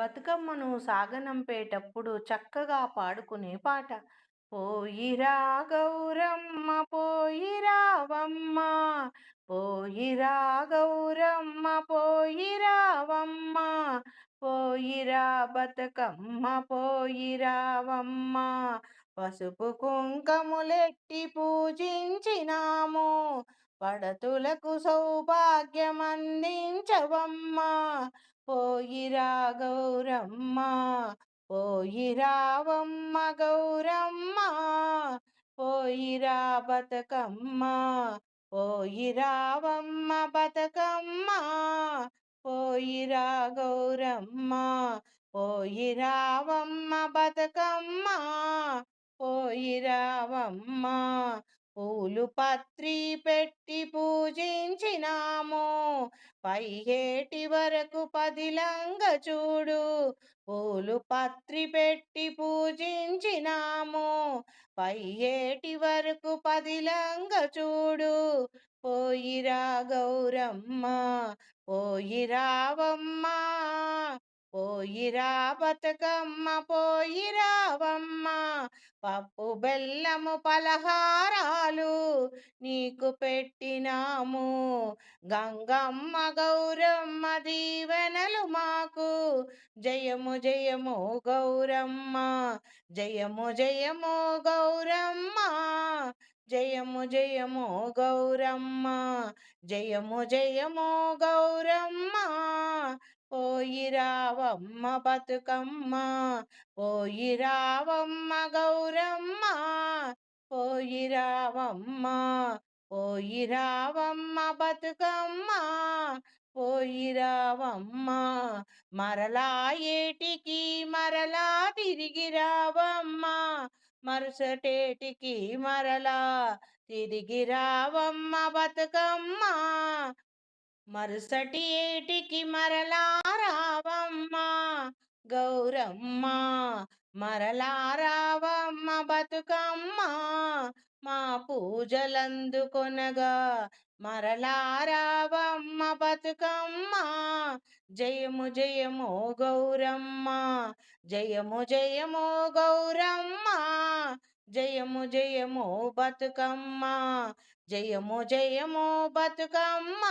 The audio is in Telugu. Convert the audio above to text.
బతుకమ్మను సాగనంపేటప్పుడు చక్కగా పాడుకునే పాట. పోయిరా గౌరమ్మ పోయిరావమ్మ పోయిరా గౌరమ్మ పోయిరావమ్మ పోయిరా బతుకమ్మ పోయిరావమ్మ పసుపు కుంకములెట్టి పూజించినాము పడతులకు సౌభాగ్యమందించవమ్మ పోయిరా గౌరమ్మ పోయి రావమ్మ గౌరమ్మ పోయిరా బతుకమ్మ పోయి రావమ్మ బతుకమ్మ పోయిరా గౌరమ్మ పోయి రావమ్మ బతుకమ్మ పోయి రావమ్మ. పూలు పత్రి పెట్టి పూజించినాము పైహేటి వరకు పదిలంగ చూడు. పూలు పత్రి పెట్టి పూజించినాము. పైహేటి వరకు పదిలంగ చూడు. పోయిరా గౌరమ్మ పోయిరావమ్మ పోయిరా బతుకమ్మ పోయిరావమ్మ పప్పు బెల్లము పలహారాలు నీకు పెట్టినాము. గంగమ్మ గౌరమ్మ దీవెనలు మాకు. జయము జయము గౌరమ్మ. జయము జయము గౌరమ్మ. జయము జయము గౌరమ్మ. జయము జయము గౌరమ్మ. పోయి రావమ్మ బతుకమ్మ పోయి రావమ్మ గౌరమ్మ పోయి రావమ్మ పోయి రావమ్మ బతుకమ్మ పోయి రావమ్మ మరలా ఏటికి మరలా తిరిగి రావమ్మ మరుసటేటికి మరలా తిరిగి రావమ్మ బతుకమ్మ. మరుసటి ఏటికి మరలా రావమ్మా? గౌరమ్మ మరలా రావమ్మ బతుకమ్మ? మా పూజలందుకొనగా మరలా రావమ్మ బతుకమ్మ? జయము జయము గౌరమ్మ జయము జయము గౌరమ్మ జయము జయము బతుకమ్మ. జయము జయము బతుకమ్మ.